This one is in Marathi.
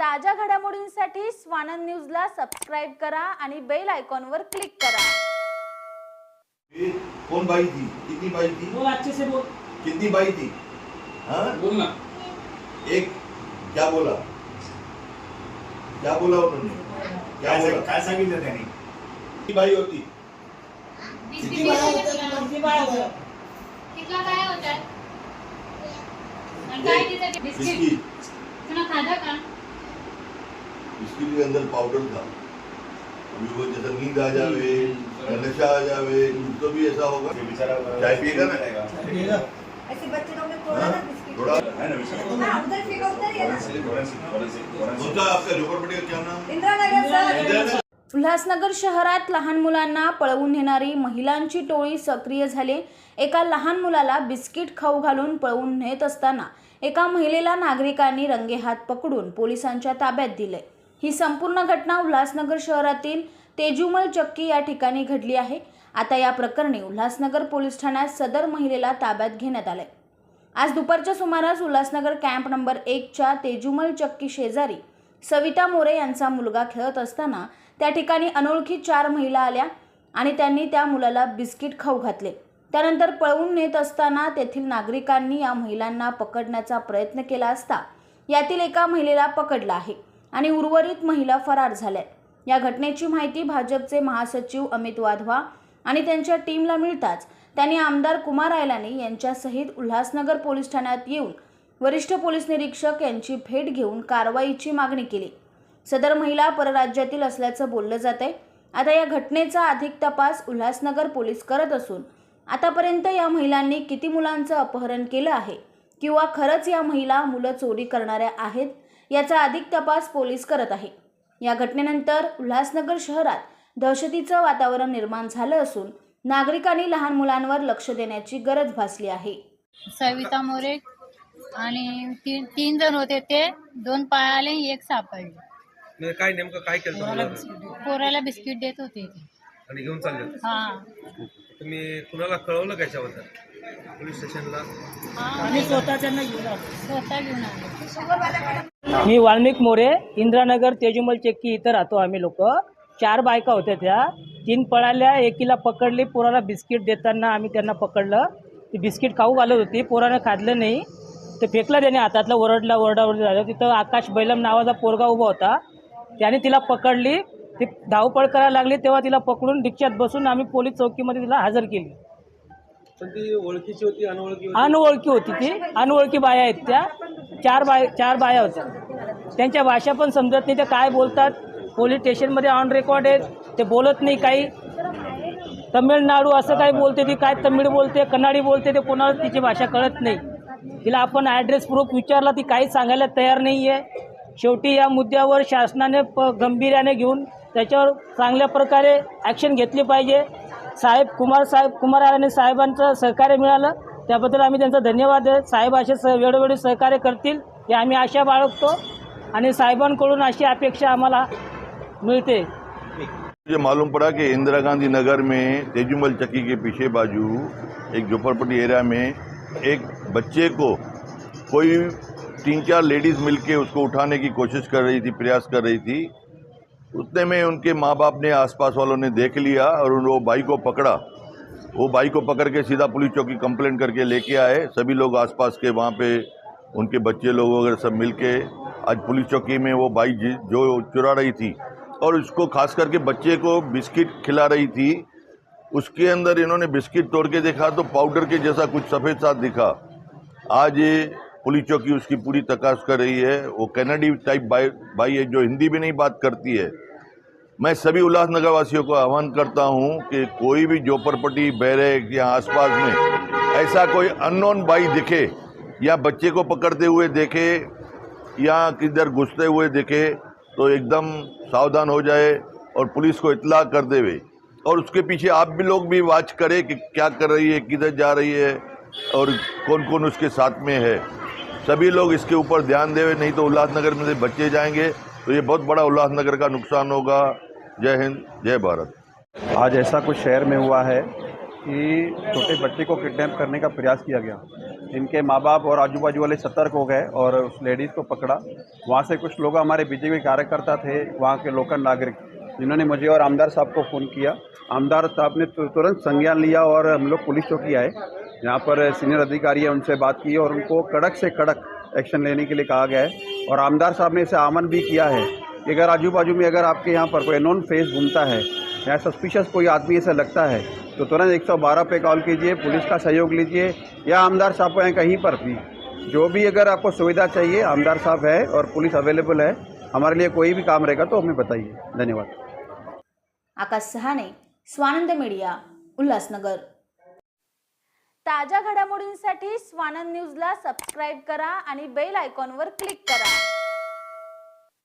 ताज्या घडामोडींसाठी स्वानंद न्यूजला सबस्क्राईब करा आणि बेल आयकॉनवर क्लिक करा. कौन भाई थी कितनी भाई थी बोल अच्छे से बोल. कितनी भाई थी हाँ? बोल ना. एक क्या बोला. क्या बोला उन्होंने क्या बोला. काय सांगितलं त्यांनी? कितनी भाई होती? किती बाया होत्या? किती बाया होत्या? तिथला काय आणि काय बिस्किट बिस्किट. तुला खाधा का? बिस्किट के अंदर पाउडर था। अभी वो जैसा नींद आ जावे या नशा आ जावे कुछ तो भी ऐसा होगा। चाय पिएगा ना? पिएगा? ऐसे बच्चे लोग ने तोड़ा ना बिस्किट। थोड़ा। आहे ना विषय हाँ उधर फेंका उधर ही है। ना आपका झोपड़पट्टी का क्या नाम? इंदिरा नगर सर उल्हासनगर शहरात लहान मुलांना पळवून नेणारी महिलांची टोळी सक्रिय झाली. एका लहान मुलाला बिस्किट खाऊ घालून पळवून नेत असताना एका महिलेला नागरिकांनी रंगेहात पकडून पोलिसांच्या ताब्यात दिले. ही संपूर्ण घटना उल्हासनगर शहरातील तेजुमल चक्की या ठिकाणी घडली आहे. आता या प्रकरणी उल्हासनगर पोलीस ठाण्यात सदर महिलेला ताब्यात घेण्यात आले आज दुपारच्या सुमारास उल्हासनगर कॅम्प नंबर एकच्या तेजुमल चक्की शेजारी सविता मोरे यांचा मुलगा खेळत असताना त्या ठिकाणी अनोळखी चार महिला आल्या आणि त्यांनी त्या मुलाला बिस्किट खाऊ घातले. त्यानंतर पळवून नेत असताना तेथील नागरिकांनी या महिलांना पकडण्याचा प्रयत्न केला असता यातील एका महिलेला पकडला आहे. आणि उर्वरित महिला फरार झाल्या. या घटनेची माहिती भाजपचे महासचिव अमित वाधवा आणि त्यांच्या टीमला मिळताच त्यांनी आमदार कुमार आयलानी यांच्यासहित उल्हासनगर पोलीस ठाण्यात येऊन वरिष्ठ पोलीस निरीक्षक यांची भेट घेऊन कारवाईची मागणी केली. सदर महिला परराज्यातील असल्याचं बोललं जात आहे आता या घटनेचा अधिक तपास उल्हासनगर पोलीस करत असून आतापर्यंत या महिलांनी किती मुलांचं अपहरण केलं आहे किंवा खरंच या महिला मुलं चोरी करणाऱ्या आहेत याचा अधिक तपास पोलीस करत आहे. या घटनेनंतर उल्हासनगर शहरात दहशतीचं वातावरण निर्माण झालं असून नागरिकांनी लहान मुलांवर लक्ष देण्याची गरज भासली आहे. सविता मोरे आणि तीन तीन जण होते ते दोन पायाले एक सापडले. म्हणजे काय नेमकं काय केलं तुम्हाला पोराला बिस्किट देत होते ते. आणि घेऊन चालले होते. हा. तुम्ही कुणाला कळवलं का याच्याबद्दल? पोलीस स्टेशनला. आम्ही स्वतः त्यांना घेऊन आलो. स्वतः घेऊन आले. मी वाल्मिक मोरे इंदिरानगर तेजुमल चेक्की इथं राहतो आम्ही लोक. चार बायका होत्या त्या. तीन पळाल्या एकीला पकडली पोराला बिस्किट देताना आम्ही त्यांना पकडलं. ती बिस्किट खाऊ घालत होती पोरानं खाल्लं नाही. ते फेकलं त्याने हातातलं ओरडला ओरडाओरडी झालं. तिथं आकाश बैलम नावाचा पोरगा उभा होता. त्याने तिला पकडली. ती धावपळ करायला लागली तेव्हा तिला पकडून रिक्षात बसून आम्ही पोलीस चौकीमध्ये तिला हजर केली. पण ती ओळखीची होती अनोळखी होती? अनओळखी होती ती. अनओळखी बाया आहेत त्या. चार बाय चार बाया होत्या. त्यांच्या भाषा पण समजत नाही. त्या काय बोलतात? पोलीस स्टेशनमध्ये ऑन रेकॉर्ड आहेत. ते बोलत नाही काही. तमिळनाडू असं काही बोलते ती? काय तमिळ बोलते? कन्नाडी बोलते? ते कोणाला तिची भाषा कळत नाही. तिला आपण ॲड्रेस प्रूफ विचारला ती काही सांगायला तयार नाही आहे शेवटी या मुद्द्यावर शासनाने प गंभीर्याने घेऊन त्याच्यावर चांगल्या प्रकारे ॲक्शन घेतली पाहिजे. साहेब कुमार साहेब कुमार आणि साहेबांचं सहकार्य मिळालं. त्याबद्दल आम्ही त्यांचा धन्यवाद साहेब असे स वेळोवेळी सहकार्य करतील हे आम्ही आशा बाळगतो आणि साहेबांकडून अशी अपेक्षा आम्हाला मिळते. मुझे मालूम पड़ा कि इंदिरा गांधी नगर में तेजुमल चक्की के पीछे बाजू एक झोपड़पट्टी एरिया में एक बच्चे को कोई तीन चार लेडीज मिलके उसको उठाने की कोशिश कर रही थी प्रयास कर रही थी। उतने में उनके माँ बाप ने, आसपास वालों ने देख लिया और उन, वो भाई को पकड़ा। वो भाई को पकड़ के सीधा पुलिस चौकी कंप्लेंट करके लेके आए। सभी लोग आसपास के, वहाँ पे उनके बच्चे लोग वगैरह सब मिलके आज पुलिस चौकी में वो भाई जो चुरा रही थी और उसको खास करके बच्चे को बिस्किट खिला रही थी, उसके अंदर इन्होंने बिस्किट तोड़ के देखा तो पाउडर के जैसा कुछ सफ़ेद साथ दिखा। आज ये पुलिस चौकी उसकी पूरी तकाश कर रही है। वो कैनेडी टाइप भाई भाई है, जो हिंदी भी नहीं बात करती है। मैं सभी उल्लासनगर वासियों को आह्वान करता हूँ कि कोई भी जोपरपट्टी बैरक या आसपास में ऐसा कोई अननोन बाई दिखे या बच्चे को पकड़ते हुए देखे या किधर घुसते हुए देखे तो एकदम सावधान हो जाए और पुलिस को इतला कर देवे। और उसके पीछे आप भी लोग भी वाच करें कि क्या कर रही है, किधर जा रही है और कौन कौन उसके साथ में है। सभी लोग इसके ऊपर ध्यान देवे, नहीं तो उल्लासनगर में से बच्चे जाएँगे। तो ये बहुत बड़ा उल्लासनगर का नुकसान होगा। जय हिंद, जय भारत। आज ऐसा कुछ शहर में हुआ है कि छोटे बच्चे को किडनैप करने का प्रयास किया गया। इनके माँ बाप और आजू बाजू वाले सतर्क हो गए और उस लेडीज़ को पकड़ा। वहाँ से कुछ लोग हमारे बीजेपी कार्यकर्ता थे, वहाँ के लोकल नागरिक। जिन्होंने मुझे और आमदार साहब को फ़ोन किया। आमदार साहब ने तुरंत संज्ञान लिया और हम लोग पुलिस चौकी आए। यहाँ पर सीनियर अधिकारी है, उनसे बात की और उनको कड़क से कड़क एक्शन लेने के लिए कहा गया है। और आमदार साहब ने इसे आमन भी किया है। अगर आजू बाजू में अगर आपके यहाँ पर कोई नॉन फेस घूमता है या सस्पिशियस कोई आदमी ऐसा लगता है तो तुरंत 112 पे कॉल कीजिए पुलिस का सहयोग लीजिए या आमदार साहब को यहाँ कहीं पर भी। जो भी अगर आपको सुविधा चाहिए आमदार साहब है और पुलिस अवेलेबल है हमारे लिए कोई भी काम रहेगा तो हमें बताइए। धन्यवाद। आकाश सहाने स्वानंद मीडिया उल्हासनगर। ताज्या घडामोडींसाठी स्वानंद न्यूजला सबस्क्राईब करा आणि बेल आयकॉनवर क्लिक करा.